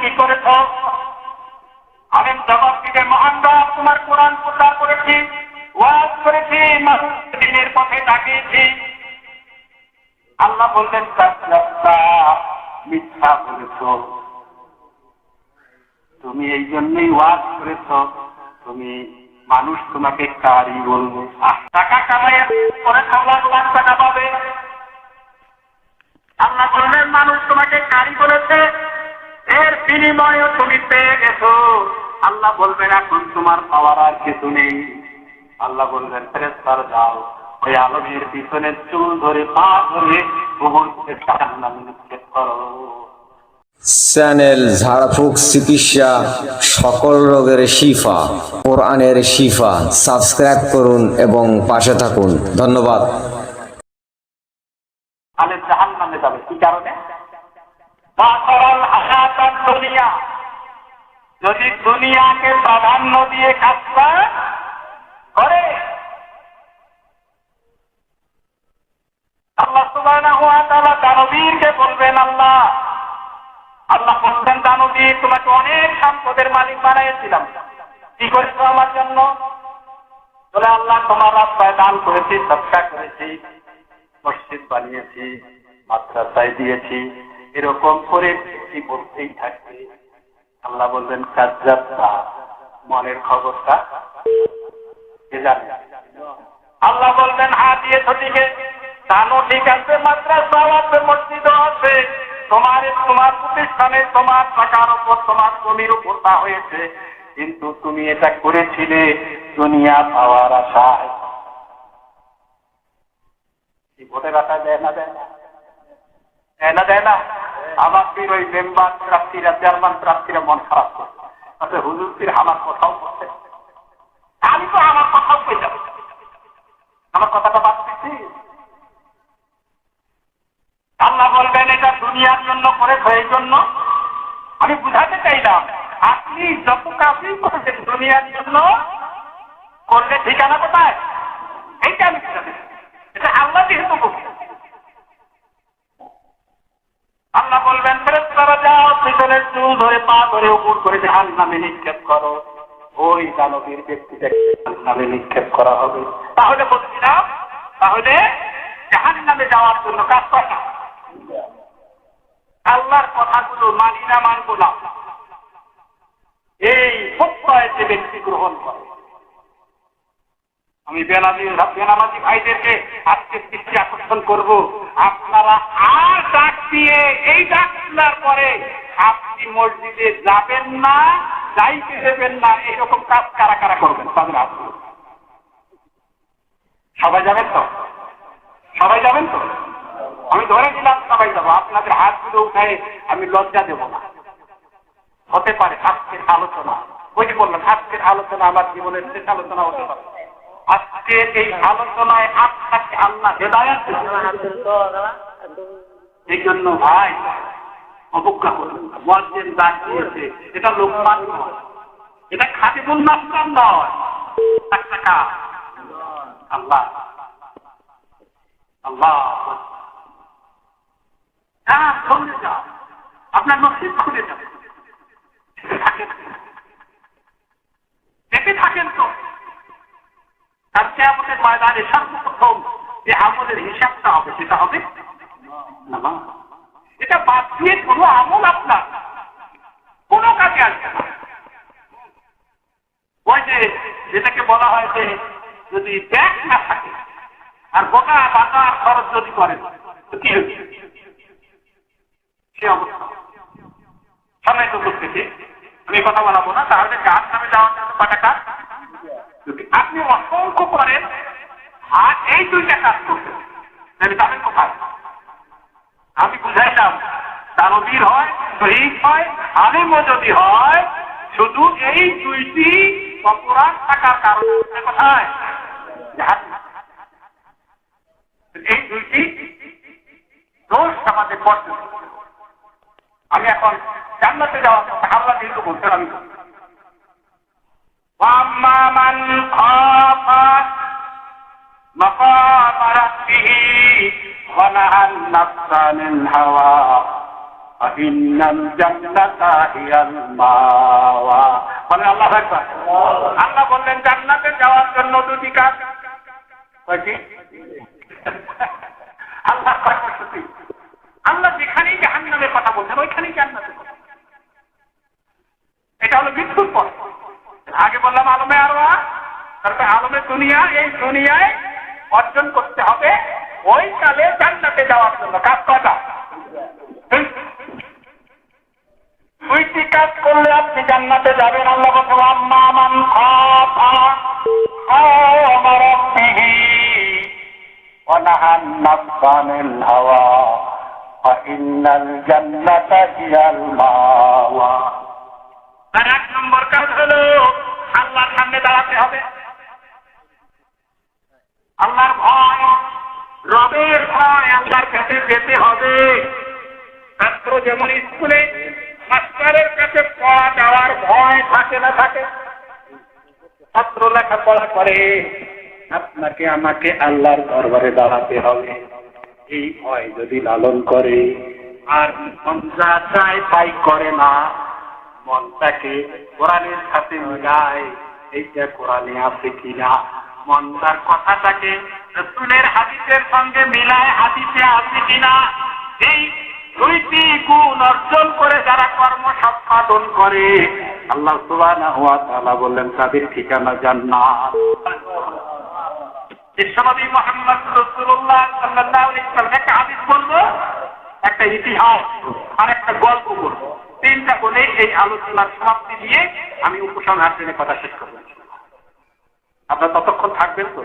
কি করেছ? আমি জবাব দিবে মহান রব তোমার কোরআন প্রচার করেছি, ওয়াজ করেছি দিনের পথে ডাকিয়েছি আল্লাহ বললেন মিথ্যা করেছ তুমি এই জন্যই ওয়াজ করেছ, তুমি মানুষ তোমাকে কারি বলবে। টাকা কামাইয়ের পরে লাখ লাখ টাকা পাবে। আল্লাহ বললেন, মানুষ তোমাকে কারি বলেছে বিনিময়ে তুমি পেয়ে গেছো। আল্লাহ বলবেন এখন তোমার পাওয়ার আর কিছু নেই। আল্লাহ বলবেন ফেরেস্তার যাও। ওই আলমের পিছনে চুল ধরে পা ধরে মুহূর্তে জাহান্নাম নিক্ষেপ করো। চ্যানেল ঝাড়ফুঁক চিকিৎসা সকল রোগের শিফা কোরআনের শিফা সাবস্ক্রাইব করুন এবং পাশে থাকুন। ধন্যবাদ। তাহলে জাহান নামে যাবে। কি কারণে? বাসরল হায়াতার দুনিয়া। যদি দুনিয়াকে প্রাধান্য দিয়ে কাজটা করে, আল্লাহ সুবহানাহু ওয়া তাআলা দানবীরকে বলবেন, আল্লাহ আল্লাহ বলছেন, দানবীর, তোমাকে অনেক সম্পদের মালিক বানিয়েছিলাম কি করেছ আমার জন্য? বলে, আল্লাহ, তোমার রাস্তায় দান করেছি, সৎকার করেছি, মসজিদ বানিয়েছি, মাদ্রাসায় দিয়েছি এরকম করে কি বলতেই থাকবে। আল্লাহ বলবেন কাজ্জাবটা মনের খবরটা আল্লাহ বলবেন, হা দিয়েছ দিকে দানও ঠিক আছে মাদ্রাসাও আছে, মসজিদও আছে। তোমার তোমার প্রতিষ্ঠানে তোমার টাকার উপর তোমার জমির উপর তা হয়েছে। কিন্তু তুমি এটা করেছিলে দুনিয়া পাওয়ার আশায়। ভোটের আশায় দেয় না দেয় না? দেয় না দেয় না? আমার ওই মেম্বার প্রার্থীরা, চেয়ারম্যান প্রার্থীরা মন খারাপ করছে আচ্ছা হুজুর ফির আমার কথাও করছে আমি তো আমার কথাও পেয়ে যাব আমার কথাটা বাদ আল্লাহ বলবেন, এটা দুনিয়ার জন্য করে এই জন্য আমি বুঝাতে চাইলাম, আপনি যত কাজই করেছেন দুনিয়ার জন্য, করলে ঠিকানা কোথায়? এইটা আমি বুঝাতে। এটা পা ধরে উপর করে জাহান নামে নিক্ষেপ করো। ওই দানবীর ব্যক্তিটাকে নামে নিক্ষেপ করা হবে। তাহলে বলছিলাম তাহলে জাহান নামে যাওয়ার জন্য কাজ করে না। আল্লাহর কথাগুলো মানি না, মানব না। এই সত্যয় যে ব্যক্তি গ্রহণ করে। আমি বেনামি, বেনামাজি ভাইদেরকে আজকে দৃষ্টি আকর্ষণ করব। আপনারা আর ডাক দিয়ে এই ডাক শোনার পরে আপনি মসজিদে যাবেন না যাইতে দেবেন না এইরকম কাজ কারা কারা করবেন? তাদের হাত সবাই যাবেন তো? সবাই যাবেন তো? আমি ধরে দিলাম সবাই যাব। আপনাদের হাতগুলো উঠায় আমি লজ্জা দেব না। হতে পারে আজকের আলোচনা। ওই যে বললাম আজকের আলোচনা আমার জীবনের শেষ আলোচনা হতে পারে। আজকের এই আলোচনায় আপনাকে আল্লাহ হেদায়াত এই জন্য ভাই অবজ্ঞা করবেন না। এটা লোকমান নয়। এটা খাতিবুল নাসরান নয়। টাকা। আল্লাহ। আল্লাহ। হ্যাঁ আপনার খুলে যাবে। দেখে থাকেন। তো। আজকে আমাদের ময়দানে সর্বপ্রথম যে আমলের হিসাবটা হবে, সেটা হবে না এটা বাদ দিয়ে কোনো আমল আপনার, কোনো কাজে আসবে না। ওই যে যেটাকে বলা হয় যে যদি ব্যাগ না থাকে, আর গোটা বাজার খরচ যদি করেন কি সে অবস্থা। সামনে তো আমি কথা বলাবো না, তাহলে গাছ নামে যাওয়ার জন্য যদি আপনি অসংখ্য করেন, আর এই দুইটা কাজ করতেন তাহলে কোথায়? আমি বুঝাইলাম দানবীর হয় শহীদ হয় আলিমও যদি হয় শুধু এই দুইটি অপরাধ থাকার কারণে কোথায় জাহান্নাম। এই দুইটি দোষ আমাদের পড়তে আমি এখন জান্নাতে যাওয়ার কথা আল্লাহ যেহেতু বলছেন আমি বলছি। وأما من خاف النفس عن الهوى ফাইন্নাল জান্নাতা হিয়াল মাওয়া বলেন আল্লাহ আকবার আল্লাহ বললেন জান্নাতে যাওয়ার জন্য দুটি কাজ কয়টি আল্লাহ কয়টি সত্যি আল্লাহ যেখানেই জাহান্নামের কথা বলছেন ওইখানেই জান্নাতের কথা এটা হলো মৃত্যুর পর আগে বললাম আলমে আরোয়া তারপরে আলমে দুনিয়া এই দুনিয়ায় অর্জন করতে হবে ওই কালে জান্নাতে যাওয়ার জন্য কাজ কটা দুইটি কাজ করলে আপনি জান্নাতে যাবেন? আল্লাহ আম্মা মান আমার আর এক নম্বর কাজ হলো, আল্লাহর সামনে দাঁড়াতে হবে। কাছে যেতে হবে। ছাত্র যেমন স্কুলে মাস্টারের কাছে পড়া যাওয়ার ভয় থাকে না থাকে, ছাত্র লেখাপড়া করে, আপনাকে আমাকে আল্লাহর দরবারে দাঁড়াতে হবে। এই ভয় যদি লালন করে, আর মন যা চায় তাই করে না, মনটাকে কোরআনের সাথে মিলায়, এইটা কোরআনে আছে কিনা, মন তার কথাটাকে রসুলের হাদিসের সঙ্গে মিলায় হাদিসে আছে কিনা, এই দুইটি গুণ অর্জন করে যারা কর্ম সম্পাদন করে, আল্লাহ তাআলা বললেন, তাদের ঠিকানা জান্নাত। সাল্লাল্লাহু একটা ইতিহাস, আর একটা গল্প বলব। তিনটা বলে এই আলোচনার সমাপ্তি দিয়ে আমি উপসংহার কথা শেষ করব। আপনারা ততক্ষণ থাকবেন তো?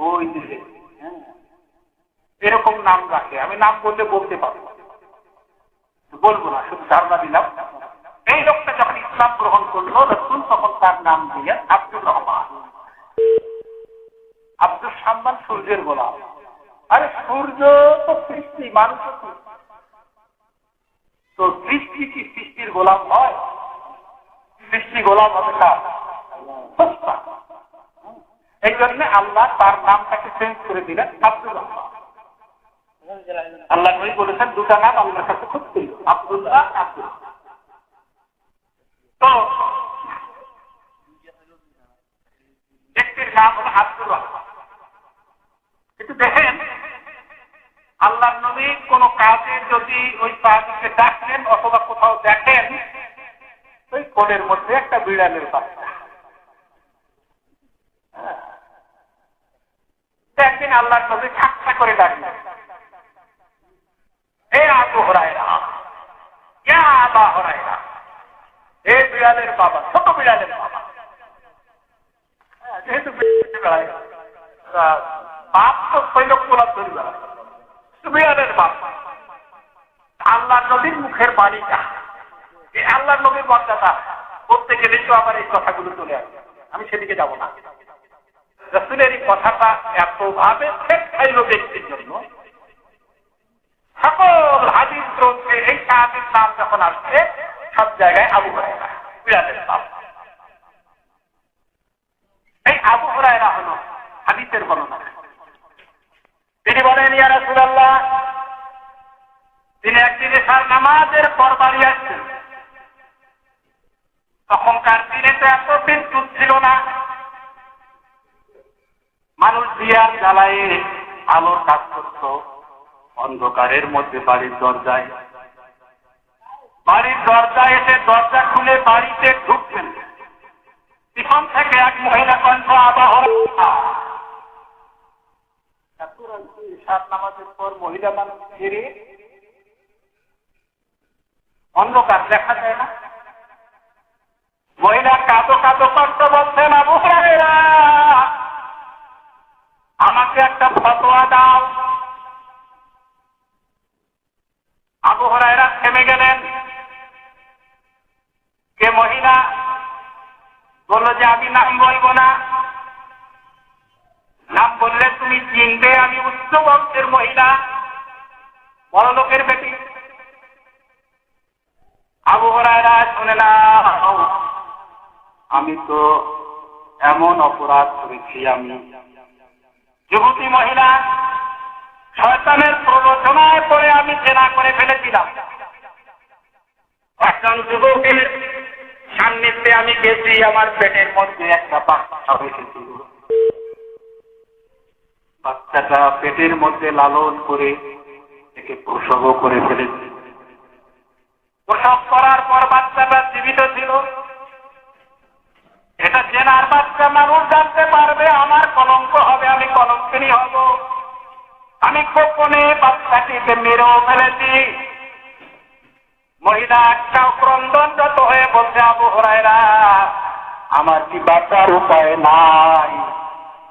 ওই দিকে হ্যাঁ, এরকম নাম রাখে। আমি নাম বললে বলতে পারব। বলব না শুধু ধারণা দিলাম। এই লোকটা যখন ইসলাম গ্রহণ করল রসুল তখন তার নাম দিয়ে আব্দুল রহমান। আব্দুল সাম্মান সূর্যের গোলাম। আরে সূর্য তো সৃষ্টি মানুষ তো সৃষ্টি। কি সৃষ্টির গোলাম হয় সৃষ্টি গোলাম হবে সস্তা। এই জন্য আল্লাহ তার নামটাকে চেঞ্জ করে দিলেন আব্দুল আল্লাহ নবী বলেছেন, দুটা নাম আল্লাহর কাছে খুব প্রিয়, আব্দুল্লাহ আব্দুল তো ব্যক্তির নাম হলো আব্দুল কিন্তু দেখেন আল্লাহ নবী কোন কাজে যদি ওই সাহায্যকে ডাকলেন অথবা কোথাও দেখেন, ওই কোলের মধ্যে একটা বিড়ালের বাচ্চা। একদিন আল্লাহ নবী ঠাট্টা করে ডাকলেন হে আবু ইয়া আবা হে বিড়ালের বাবা ছোট বিড়ালের বাবা। হ্যাঁ, যেহেতু বাপ তো ধরে বিড়ালের বাপ। আল্লাহ নবীর মুখের বাণীটা এই আল্লাহ নবীর মর্যাদা করতে গেলে তো আবার এই কথাগুলো চলে আসবে আমি সেদিকে যাব না। রসুলের এই কথাটা এতভাবে শেখ খাইল ব্যক্তির জন্য। সকল হাদিস গ্রন্থে এই সাহাবির নাম যখন আসছে, সব জায়গায় আবু হরাইরা বাপ। এই আবু হরাইরা হল হাদিসের বর্ণনা। তিনি বলেন, ইয়া দিয়ার জ্বালায় আলোর কাজ করত অন্ধকারের মধ্যে বাড়ির দরজায়। বাড়ির দরজায় এসে দরজা খুলে বাড়িতে ঢুকছেন। পিছন থেকে এক মহিলা কণ্ঠ আবাহ। পর মহিলা মানুষ ফিরে। অন্ধকার দেখা যায় না। মহিলা কাঁদো কাঁদো কষ্ট বলছেন, আবু আমাকে একটা ফতোয়া দাও। আবু হরাইরা থেমে গেলেন। কে মহিলা বলল যে, আমি নাম বলব না। নাম বললে, তুমি চিনবে, আমি উচ্চ বংশের মহিলা। বড় লোকের বেটি। আবু হরায়রা শুনে, না, আমি তো এমন অপরাধ করেছি আমি। যুবতী মহিলা শয়তানের প্ররোচনায় পড়ে আমি জেনা করে ফেলেছিলাম। একজন যুবকের সান্নিধ্যে আমি গেছি, আমার পেটের মধ্যে একটা বাচ্চা হয়েছিল বাচ্চাটা পেটের মধ্যে লালন করে একে প্রসব করে ফেলেছি। প্রসব করার পর বাচ্চাটা জীবিত ছিল। জেনার বাচ্চা মানুষ জানতে পারবে, আমার কলঙ্ক হবে, আমি কলঙ্কিনী হব। আমি গোপনে বাচ্চাটিকে মেরেও ফেলেছি। মহিলা একটা ক্রন্দনরত হয়ে বলছে, আবু হরাইরা আমার কি বাঁচার উপায় নাই?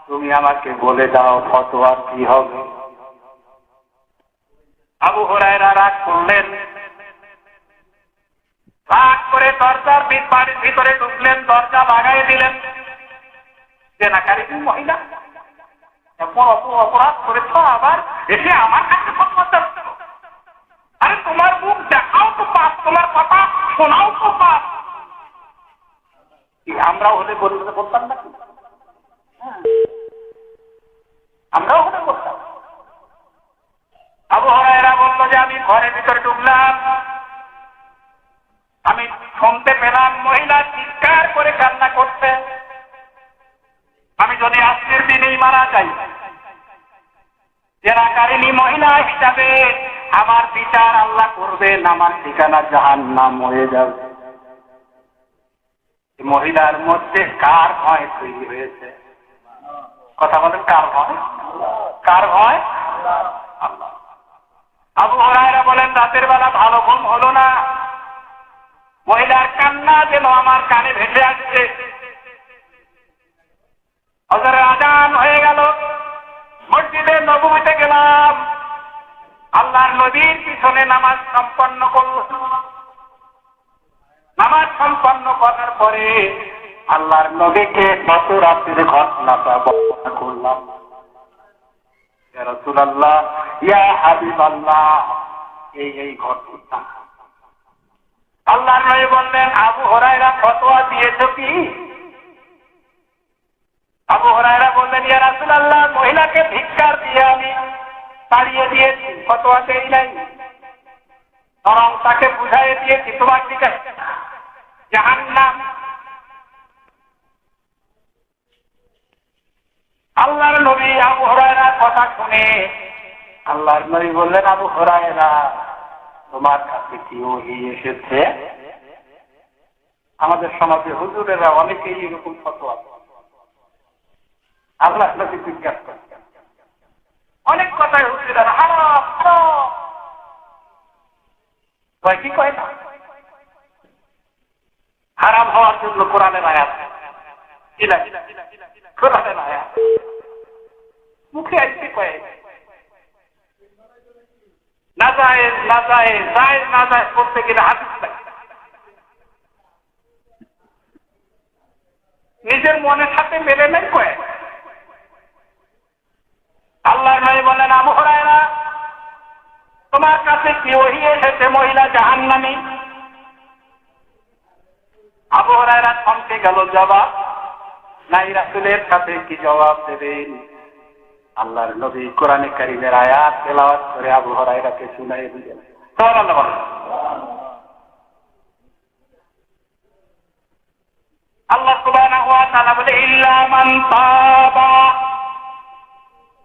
তুমি আমাকে বলে দাও ফতোয়া কি হবে? আবু হরাইরা রাগ করলেন। রাগ করে দরজার বাড়ির ভিতরে ঢুকলেন, দরজা লাগাই দিলেন। মহিলা অপরাধ করেছ, আবার এসে আমার কাছে। আরে, তোমার মুখ দেখাও তো পাপ, তোমার কথা শোনাও তো পাপ। আমরা হলে বলতে বলতাম না করবেন আমার ঠিকানা জাহান নাম হয়ে যাবে। মহিলার মধ্যে কার ভয় তৈরি হয়েছে? কথা বলেন, কার ভয়? কার ভয়? আবু হরাইরা বলেন, রাতের বেলা ভালো ঘুম হলো না। মহিলার কান্না যেন আমার কানে ভেসে আসছে। হজরে আজান হয়ে গেল। মসজিদে নবমীতে গেলাম। আল্লাহর নদীর পিছনে নামাজ সম্পন্ন করল। নামাজ সম্পন্ন করার পরে আল্লাহর নবীকে কত রাত্রির ঘটনাটা বর্ণনা করলাম। এই ঘটনা বললেন, আবু হরাইরা কি? আবু বললেন, ইয়া রাসূলুল্লাহ, মহিলাকে ধিক্কার দিয়ে আমি তাড়িয়ে দিয়েছি ফতোয়া দেই নাই বরং তাকে বুঝাইয়ে দিয়েছি তোমার দিকে। জাহান্নাম। আল্লাহর নবী আবু হরায়রার কথা শুনে আল্লাহর নবী বললেন, আবু হরায়রা, তোমার কাছে কি ওহি এসেছে? আমাদের সমাজে হুজুরেরা অনেকেই এরকম ফতোয়া। আল্লাহ নবী জিজ্ঞাসা অনেক কথাই হুজুরেরা হারাম হারাম। কি কয় না? হওয়ার জন্য কোরআনের আয়াত মুখে কয়ে। না যায় না যায় যায়, না যায় করতে গেলে নিজের মনের সাথে মেলে নেই কয়ে? আল্লাহ নয় বলেন, আবু হরায়রা, তোমার কাছে কি ওহি এসেছে মহিলা জাহান নামি আবু হরায়রা থমকে গেল জবাব, নাই রাসুলের সাথে কি জবাব দেবেন? আল্লাহর নবী কোরআনে কারিমের আয়াত তেলাওয়াত করে আবু হরায়রাকে শুনাই দিলেন। আল্লাহ তাআলা বলে, ইল্লা মান তাবা।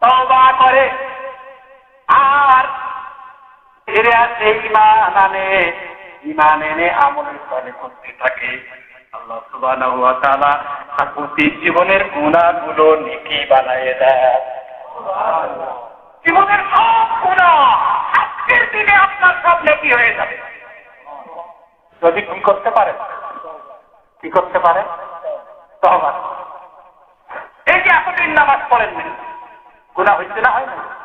তওবা করে। আর ফিরে আসে আনে। এনে করতে থাকে। আল্লাহ সুবহানাহু ওয়া তাআলা জীবনের গুণাগুলো নেকি বানায় দেয়। জীবনের সব গুণা আজকের দিনে আপনার সব নেকি হয়ে যাবে। যদি কি করতে পারে কি করতে পারে তহবা এই যে এতদিন নামাজ পড়েন গুণা হয়েছে না হয় না?